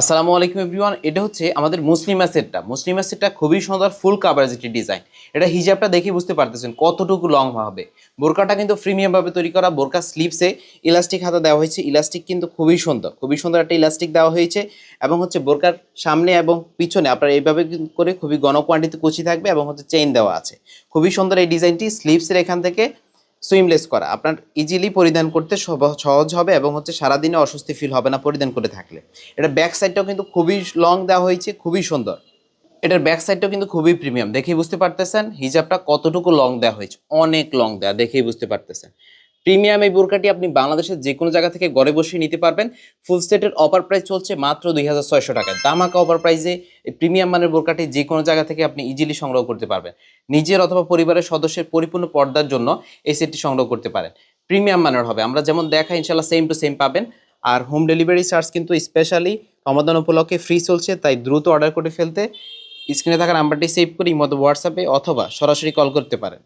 আসসালামু আলাইকুম এভরিওয়ান, এটা হচ্ছে আমাদের মুসলিমা সেটটা মুসলিমা সেটটা খুবই সুন্দর ফুল কাভারেজ একটি ডিজাইন এটা হিজাবটা দেখে বুঝতে পারতেছেন কতটুকু লং হবে। বোরকাটা কিন্তু প্রিমিয়াম ভাবে তৈরি করা, বোরকা স্লিপসে ইলাস্টিক হাতা দেওয়া হয়েছে। ইলাস্টিক কিন্তু খুবই সুন্দর খুবই সুন্দর একটা ইলাস্টিক দেওয়া হয়েছে এবং হচ্ছে বোরকার সামনে এবং পিছনে আপনার এইভাবে করে খুবই ঘন কোয়ান্টিটি কুচি থাকবে এবং হচ্ছে চেইন দেওয়া আছে। খুবই সুন্দর এই ডিজাইনটি স্লিপসের এখান থেকে সুইমলেস করা। আপনার ইজিলি পরিধান করতে সহজ হবে এবং হচ্ছে সারাদিনে অস্বস্তি ফিল হবে না পরিধান করে থাকলে। এটা ব্যাক সাইডটাও কিন্তু খুবই লং দেওয়া হয়েছে, খুবই সুন্দর। এটার ব্যাক সাইডটাও কিন্তু খুবই প্রিমিয়াম দেখেই বুঝতে পারতেছেন, হিজাবটা কতটুকু লং দেওয়া হয়েছে? অনেক লং দেওয়া, দেখেই বুঝতে পারতেছেন। প্রিমিয়াম এই বোরকাটি আপনি বাংলাদেশের যে কোনো জায়গা থেকে ঘরে বসে নিতে পারবেন। ফুল সেটের অফার প্রাইস চলছে মাত্র দুই হাজার ছয়শো টাকায়। দামাকা অফার প্রাইসে এই প্রিমিয়াম মানের বোরকাটি যে কোনো জায়গা থেকে আপনি ইজিলি সংগ্রহ করতে পারবেন। নিজের অথবা পরিবারের সদস্যের পরিপূর্ণ পর্দার জন্য এই সেটটি সংগ্রহ করতে পারেন। প্রিমিয়াম মানের হবে। আমরা যেমন দেখা ইনশাল্লাহ সেম টু সেম পাবেন। আর হোম ডেলিভারি চার্জ কিন্তু স্পেশালি রমাদান উপলক্ষে ফ্রি চলছে, তাই দ্রুত অর্ডার করে ফেলতে। স্ক্রিনে থাকা নাম্বারটি সেভ করে মতো হোয়াটসঅ্যাপে অথবা সরাসরি কল করতে পারেন।